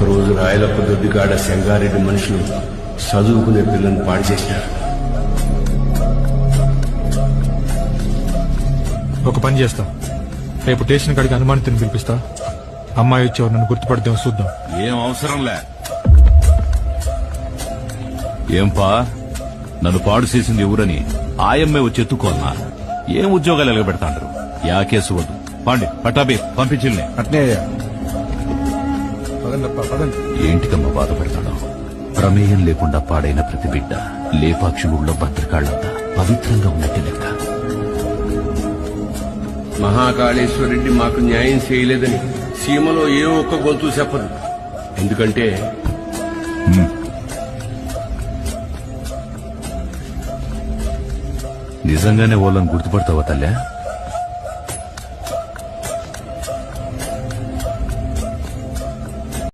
ఒక్కరోజు రాయలప్ప దొడ్డికాడ సెంగారెడ్డి మనుషులు చదువుకునే పిల్లని పాడు చేసినారు ఒక పని చేస్తా. రేపు స్టేషన్ కాడికి అనుమానితుని పిలిపిస్తా. అమ్మాయి వచ్చేవారు నన్ను గుర్తుపడితే చూద్దాం. ఏం అవసరంలే ఏం పా నన్ను పాడు చేసింది ఎవరని ఆయమ్మే వచ్చి ఎత్తుకోన్నా ఏం ఉద్యోగాలు ఎలగబెడతాండ్రు? యా కేసు వద్దు. పాండి పట్టాబి పంపించిల్ని. అట్నే ఏంటికమ్మా బాధపడతాడు ప్రమేయం లేకుండా పాడైన ప్రతి బిడ్డ లేపాక్షి ఊళ్ళో భద్రకాళ్ళంతా పవిత్రంగా ఉన్నట్టు లెక్క. మహాకాళేశ్వరరెడ్డి మాకు న్యాయం చేయలేదని సీమలో ఏ ఒక్క గొంతు చెప్పదు. ఎందుకంటే నిజంగానే వాళ్ళని గుర్తుపడతావా తల్లా?